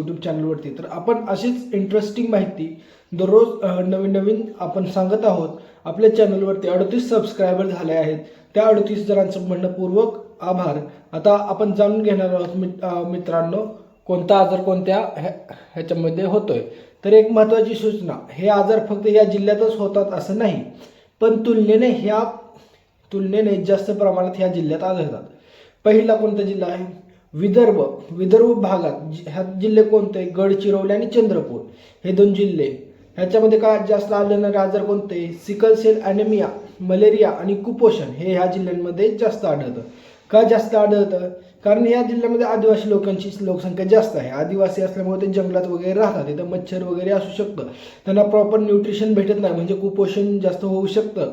YouTube चॅनलवरती तर आपण अशीच इंटरेस्टिंग माहिती दररोज नवीन नवीन आपण सांगत आहोत. आपल्या चॅनलवरती अडतीस सबस्क्रायबर झाले आहेत. त्या अडतीस जणांचं म्हणणंपूर्वक आभार. आता आपण जाणून घेणार आहोत मित्रांनो कोणता आजार कोणत्या ह्याच्यामध्ये होतोय. तर एक महत्त्वाची सूचना हे आजार फक्त या जिल्ह्यातच होतात असं नाही पण तुलनेने ह्या तुलनेने जास्त प्रमाणात ह्या जिल्ह्यात आढळतात. पहिला कोणता जिल्हा आहे? विदर्भ विदर्भ भागात जि- ह्या जिल्हे कोणते? गडचिरोली आणि चंद्रपूर. हे दोन जिल्हे. ह्याच्यामध्ये काय जास्त आढळणारे आजार कोणते? सिकल सेल ॲनेमिया मलेरिया आणि कुपोषण हे ह्या जिल्ह्यांमध्ये जास्त आढळतं. का जास्त आढळतं? कारण या जिल्ह्यामध्ये आदिवासी लोकांची लोकसंख्या जास्त आहे. आदिवासी असल्यामुळे ते जंगलात वगैरे राहतात. इथं मच्छर वगैरे असू शकतं. त्यांना प्रॉपर न्यूट्रिशन भेटत नाही. म्हणजे कुपोषण जास्त होऊ शकतं.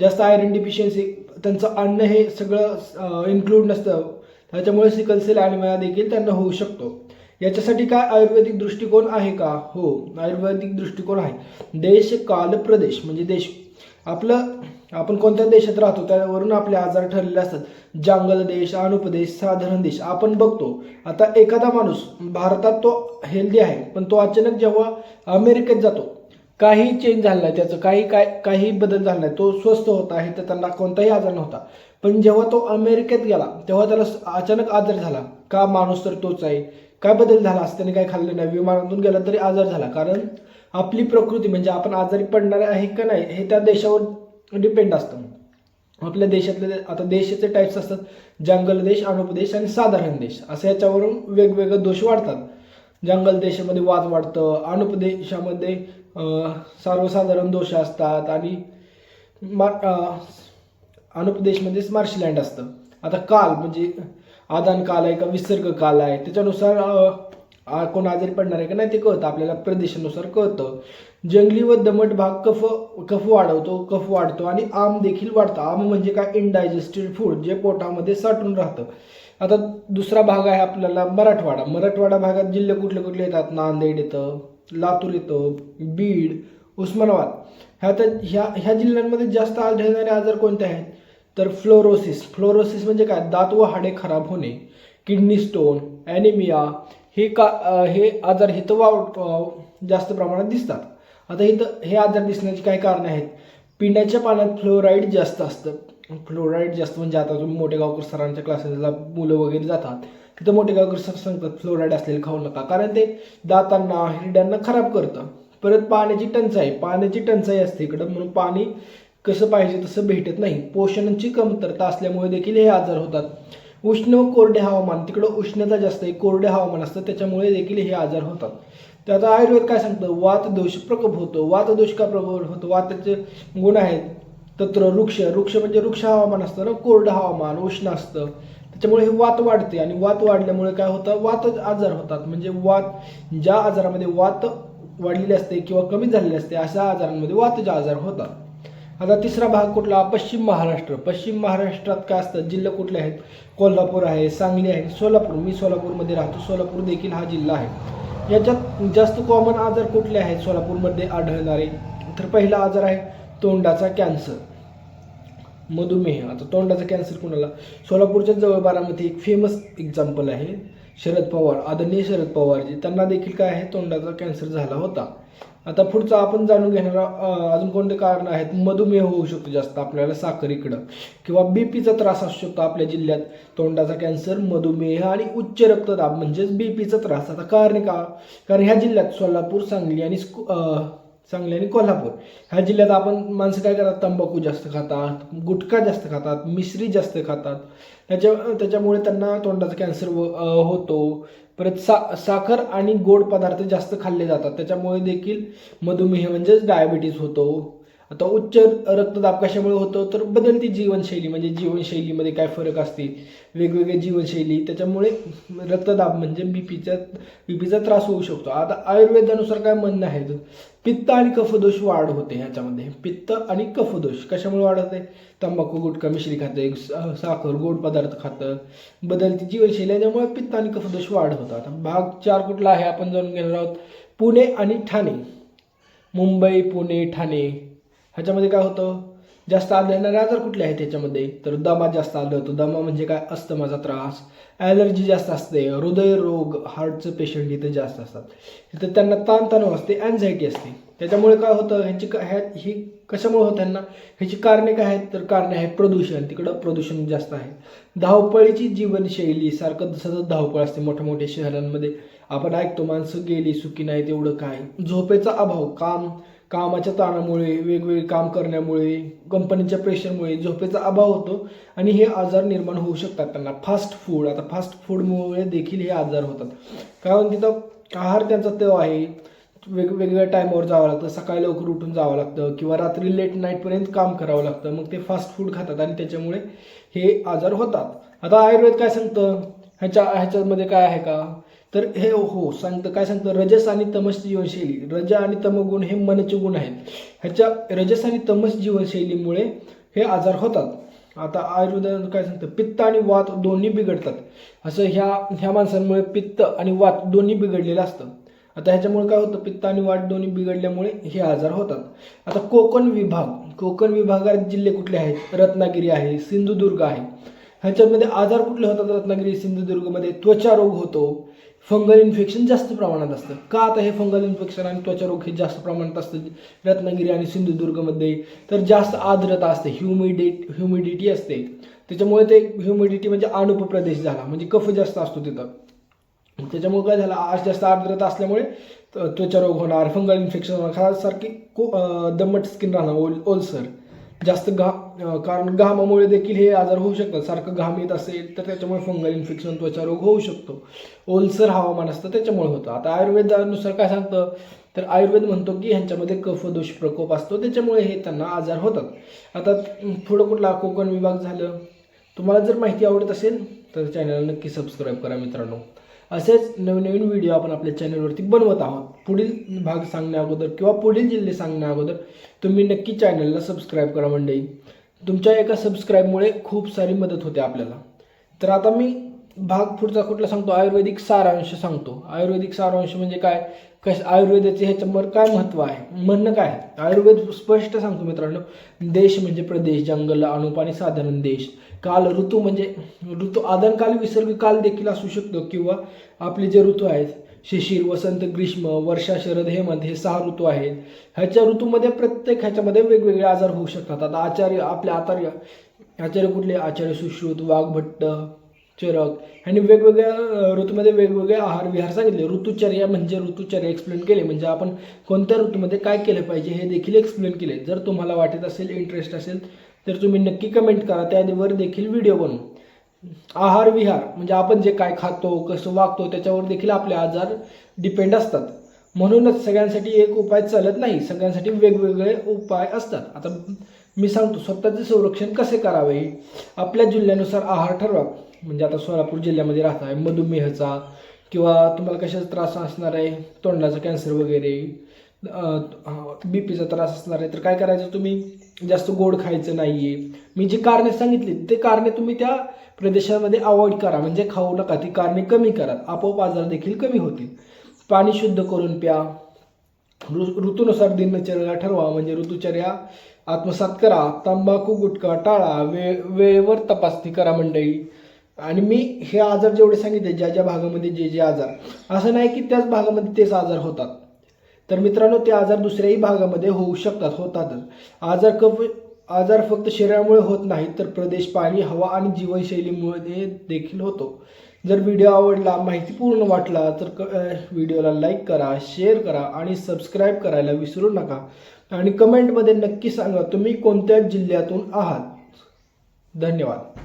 जास्त आयरन डिफिशियन्सी त्यांचं अन्न हे सगळं इन्क्लूड नसतं. त्याच्यामुळे सिकल सेल देखील त्यांना होऊ शकतो. याच्यासाठी काय आयुर्वेदिक दृष्टिकोन आहे का? हो आयुर्वेदिक दृष्टिकोन आहे. देश काल प्रदेश म्हणजे देश. आपलं आपण कोणत्या देशात राहतो त्यावरून आपले आजार ठरलेले असतात. जंगल देश अनुपदेश साधारण देश. आपण बघतो आता एखादा माणूस भारतात तो हेल्दी आहे पण तो अचानक जेव्हा अमेरिकेत जातो काही चेंज झाला नाही त्याचं काही काय काही बदल झाला नाही तो स्वस्थ होता आहे तर त्यांना कोणताही आजार नव्हता. पण जेव्हा तो अमेरिकेत गेला तेव्हा त्याला अचानक आजार झाला. का माणूस तर तोच आहे? काय बदल झाला? असं त्याने काय खाल्लं नाही. विमानातून गेला तरी आजार झाला. कारण आपली प्रकृती म्हणजे आपण आजारी पडणार आहे का नाही हे त्या देशावर डिपेंड असतं. आपल्या देशातले आता देशाचे टाईप्स असतात. जंगल देश अनुपदेश आणि साधारण देश. असं याच्यावरून वेगवेगळे दोष वाढतात. जंगल देशामध्ये वाद वाढतं. अनुपदेशामध्ये सर्वसाधारण दोष असतात. आणि मा अनुपदेशमध्ये मार्शलँड असतं. आता काल म्हणजे आदान काल आहे का विसर्ग काल आहे त्याच्यानुसार कोण आजारी पडणार आहे का नाही ते कळतं आपल्याला प्रदेशानुसार कळतं. जंगली व दमट भाग कफ कफ वाढवतो कफ वाढतो आणि आम देखील वाढतं. आम म्हणजे काय? इनडायजेस्टेड फूड जे पोटामध्ये साठून राहतं. आता दुसरा भाग आहे आपल्याला मराठवाडा. मराठवाडा भागात जिल्हे कुठले कुठले येतात? नांदेड येतं लातूर येतं बीड उस्मानाबाद. ह्या तर ह्या ह्या जिल्ह्यांमध्ये जास्त आढळणारे आजार कोणते आहेत? तर फ्लोरोसिस. फ्लोरोसिस म्हणजे काय? दात व हाडे खराब होणे किडनी स्टोन ॲनिमिया हे का हे आजार इथं वाव जास्त प्रमाणात दिसतात. आता इथं हे आजार दिसण्याची काही कारणे आहेत. पिण्याच्या पाण्यात फ्लोराईड जास्त असतं. फ्लोराईड जास्त म्हणजे आता तुम्ही मोठे गावकर सरांच्या क्लासेसला मुलं वगैरे जातात. तिथं मोठे गावकर सर सांगतात फ्लोराईड असलेलं खाऊ नका. कारण ते दातांना हिरड्यांना खराब करतं. परत पाण्याची टंचाई. पाण्याची टंचाई असते इकडं. म्हणून पाणी कसं पाहिजे तसं भेटत नाही. पोषणाची कमतरता असल्यामुळे देखील हे आजार होतात. उष्ण व कोरडे हवामान तिकडं उष्णता जास्त आहे कोरडे हवामान असतं त्याच्यामुळे देखील हे आजार होतात. तर आता आयुर्वेद काय सांगतं? वात दोष प्रकोप होतो. वात दोष का प्रकोप होतो? वाताचे गुण आहेत. तत्र वृक्ष वृक्ष म्हणजे वृक्ष हवामान असतं ना? कोरडं हवामान उष्ण असतं. त्याच्यामुळे हे वात वाढते आणि वात वाढल्यामुळे काय होतं? वात आजार होतात. म्हणजे वात ज्या आजारामध्ये वात वाढलेली असते किंवा कमी झालेली असते अशा आजारांमध्ये वातचे आजार होतात. आता तिसरा भाग कुठला? पश्चिम महाराष्ट्र. पश्चिम महाराष्ट्रात काय असतं? जिल्हे कुठले आहेत? कोल्हापूर आहे सांगली आहे सोलापूर. मी सोलापूरमध्ये राहतो. सोलापूर देखील हा जिल्हा आहे. याच्यात जास्त कॉमन आजार कुठले आहेत? सोलापूरमध्ये आढळणारे तर पहिला आजार आहे तोंडाचा कॅन्सर मधुमेह. आता तोंडाचा कॅन्सर कुणाला? सोलापूरच्या जवळ बारामध्ये एक फेमस एक्झाम्पल आहे. शरद पवार आदरणीय शरद पवारजी त्यांना देखील काय आहे तोंडाचा कॅन्सर झाला होता. आता पुढचं आपण जाणून घेणार अजून कोणते कारण आहेत? मधुमेह होऊ शकतो जास्त आपल्याला साखर इकडं. किंवा बीपीचा त्रास असू शकतो आपल्या जिल्ह्यात. तोंडाचा कॅन्सर मधुमेह आणि उच्च रक्तदाब म्हणजेच बी पीचा त्रास. आता कारण का? कारण ह्या जिल्ह्यात सोलापूर सांगली आणि सांगली आणि कोल्हापूर. ह्या जिल्ह्यात आपण माणसं काय करतात? तंबाखू जास्त खातात गुटखा जास्त खातात मिश्री जास्त खातात. त्याच्या त्याच्यामुळे त्यांना तोंडाचा कॅन्सर व- होतो. परत सा साखर आणि गोड पदार्थ जास्त खाल्ले जातात. त्याच्यामुळे देखील मधुमेह म्हणजेच डायबिटीज होतो. आता उच्च रक्तदाब कशामुळे होतो? तर बदलती जीवनशैली म्हणजे जीवनशैलीमध्ये काय फरक असते? वेगवेगळ्या जीवनशैली त्याच्यामुळे रक्तदाब म्हणजे बी पीच्या बी पीचा त्रास होऊ शकतो. आता आयुर्वेदानुसार काय म्हणणं आहे? पित्त आणि कफदोष वाढ होते ह्याच्यामध्ये. पित्त आणि कफदोष कशामुळे वाढ होते? तंबाखू गुटखा मिश्री खातं सा- साखर गोड पदार्थ खातं. बदलती जीवनशैली याच्यामुळे पित्त आणि कफदोष वाढ होतात. आता भाग चार कुठला आहे? आपण जाणून घेणार आहोत. पुणे आणि ठाणे. मुंबई पुणे ठाणे. ह्याच्यामध्ये काय होतं? जास्त आढळणारे आजार कुठले आहेत त्याच्यामध्ये तर दमा जास्त आढळतो दमा म्हणजे काय? अस्थमाचा त्रास. ॲलर्जी जास्त असते. हृदयरोग हार्टचं पेशंट इथं जास्त असतात. तिथं त्यांना ताणतणाव असते अँझायटी असते. त्याच्यामुळे काय होतं? ह्यांची का- ह्या ही कशामुळे होतं त्यांना ह्याची कारणे काय आहेत? तर कारणे आहेत प्रदूषण. तिकडं प्रदूषण जास्त आहे. धावपळीची जीवनशैली सारखं सतत धावपळ असते मोठ्या मोठ्या शहरांमध्ये. आपण ऐकतो माणसं गेली सुखी नाही तेवढं काय? झोपेचा अभाव काम कामाच्या ताणामुळे वेगवेगळे काम करण्यामुळे कंपनीच्या प्रेशरमुळे झोपेचा अभाव होतो आणि हे आजार निर्माण होऊ शकतात. त्यांना फास्ट फूड आता फास्ट फूडमुळे देखील हे आजार होतात. कारण तिथं आहार त्यांचा तो आहे. वेग वेगवेगळ्या टायमावर जावं लागतं. सकाळी लवकर उठून जावं लागतं किंवा रात्री लेट नाईटपर्यंत काम करावं लागतं. मग ते फास्ट फूड खातात आणि त्याच्यामुळे हे आजार होतात. आता आयुर्वेद काय सांगतं? ह्याच्या ह्याच्यामध्ये काय आहे का? तर हे हो सांगतं काय सांगतं? रजस आणि तमस जीवनशैली. रज आणि तमगुण हे मनचे गुण आहेत. ह्याच्या रजस आणि तमस जीवनशैलीमुळे हे आजार होतात. आता आयुर्वेदात काय सांगतं? पित्त आणि वात दोन्ही बिघडतात. असं ह्या ह्या माणसांमुळे पित्त आणि वात दोन्ही बिघडलेलं असतं. आता ह्याच्यामुळे काय होतं? पित्त आणि वात दोन्ही बिघडल्यामुळे हे आजार होतात. आता कोकण विभाग कोकण विभागात जिल्हे कुठले आहेत? रत्नागिरी आहे सिंधुदुर्ग आहे. ह्याच्यामध्ये आजार कुठले होतात? रत्नागिरी सिंधुदुर्गमध्ये त्वचा रोग होतो. फंगल इन्फेक्शन जास्त प्रमाणात असतं. का आता हे फंगल इन्फेक्शन आणि त्वचा रोग हे जास्त प्रमाणात असतं? रत्नागिरी आणि सिंधुदुर्गमध्ये तर जास्त आर्द्रता असते ह्युमिडिट ह्युमिडिटी असते. त्याच्यामुळे ते ह्युमिडिटी म्हणजे अनुप प्रदेश झाला म्हणजे कफ जास्त असतो तिथं. त्याच्यामुळे काय झालं आज जास्त आर्द्रता असल्यामुळे त्वचा रोग होणार फंगल इन्फेक्शन होणार खासारखी को दमट स्किन राहणार ओल ओलसर. जास्त घा कारण घामामुळे देखील हे आजार होऊ शकतात. सारखं घाम येत असेल तर त्याच्यामुळे फंगल इन्फेक्शन त्वचा रोग होऊ शकतो. ओलसर हवामान असतं त्याच्यामुळे होतं. आता आयुर्वेदानुसार काय सांगतं? तर आयुर्वेद म्हणतो की ह्यांच्यामध्ये कफदोष प्रकोप असतो. त्याच्यामुळे हे त्यांना आजार होतात. आता पुढं कुठला कोकण विभाग झालं? तुम्हाला जर माहिती आवडत असेल तर चॅनलला नक्की सबस्क्राईब करा मित्रांनो. असेच नवनवीन व्हिडिओ आपण आपल्या चॅनलवरती बनवत आहोत. पुढील भाग सांगण्या अगोदर किंवा पुढील जिल्हे सांगण्या अगोदर तुम्ही नक्की चॅनलला सबस्क्राईब करा मंडळी. तुमच्या एका सबस्क्राईबमुळे खूप सारी मदत होते आपल्याला. तर आता मी भाग पुढचा कुठला सांगतो? आयुर्वेदिक सारांश सांगतो. आयुर्वेदिक सारांश म्हणजे काय? कश आयुर्वेदाचे ह्याच्यावर काय महत्त्व आहे? म्हणणं काय आयुर्वेद स्पष्ट सांगतो मित्रांनो. देश म्हणजे प्रदेश जंगल अनुप आणि साधारण देश. काल ऋतू म्हणजे ऋतू आदनकाल विसर्ग काल देखील असू शकतो किंवा आपले जे ऋतू आहेत शिशिर वसंत ग्रीष्म वर्षा शरद हेमंत हे सहा ऋतू आहेत. ह्याच्या ऋतूमध्ये प्रत्येक ह्याच्यामध्ये वेगवेगळे आजार होऊ शकतात. आता आचार्य आपले आचार्य आचार्य कुठले? आचार्य सुश्रुत वाघभट्ट चरक ह्यांनी वेगवेगळ्या ऋतूमध्ये वेगवेगळे आहार विहार सांगितले. ऋतुचर्या म्हणजे ऋतुचर्या. एक्सप्लेन केले. म्हणजे आपण कोणत्या ऋतूमध्ये काय केलं पाहिजे हे देखील एक्सप्लेन केले. जर तुम्हाला वाटत असेल इंटरेस्ट असेल तर तुम्ही नक्की कमेंट करा. त्यावर देखील व्हिडिओ बनवू. आहार विहार म्हणजे आपण जे काय खातो कसं वागतो त्याच्यावर देखील आपले आजार डिपेंड असतात. म्हणूनच सगळ्यांसाठी एक उपाय चालत नाही. सगळ्यांसाठी वेगवेगळे उपाय असतात. आता मी सांगतो स्वतःचे संरक्षण कसे करावे? आपल्या जिल्ह्यानुसार आहार ठरवा. म्हणजे आता सोलापूर जिल्ह्यामध्ये राहत आहे किंवा तुम्हाला कशाचा त्रास असणार आहे? तोंडाचा कॅन्सर वगैरे बी पीचा त्रास असणार आहे. तर काय करायचं तुम्ही? जास्त गोड खायचं नाही आहे मी जी कारणे सांगितली ते कारणे तुम्ही त्या प्रदेशामध्ये अवॉइड करा. म्हणजे खाऊ नका. ती कारणे कमी करा. आपोआप आजार देखील कमी होतील. पाणी शुद्ध करून प्या. ऋ- ऋतूनुसार दिनचर्या ठरवा. म्हणजे ऋतुचर्या आत्मसात करा. तंबाखू गुटखा टाळा वे वेळेवर तपासणी करा मंडळी. आणि मी हे आजार जेवढे सांगितले ज्या ज्या भागामध्ये जे जे आजार असं नाही की त्याच भागामध्ये तेच आजार होतात. तर मित्रांनो ते आजार दुसऱ्याही भागामध्ये होऊ शकतात होतातच. आजार कफ आजार फक्त शरीरामुळे होत नाही तर प्रदेश पाणी हवा आणि जीवनशैलीमुळे देखील होतो. जर व्हिडिओ आवडला माहितीपूर्ण वाटला तर क व्हिडिओला लाईक करा शेअर करा आणि सबस्क्राईब करायला विसरू नका. आणि कमेंटमध्ये नक्की सांगा तुम्ही कोणत्या जिल्ह्यातून आहात? धन्यवाद.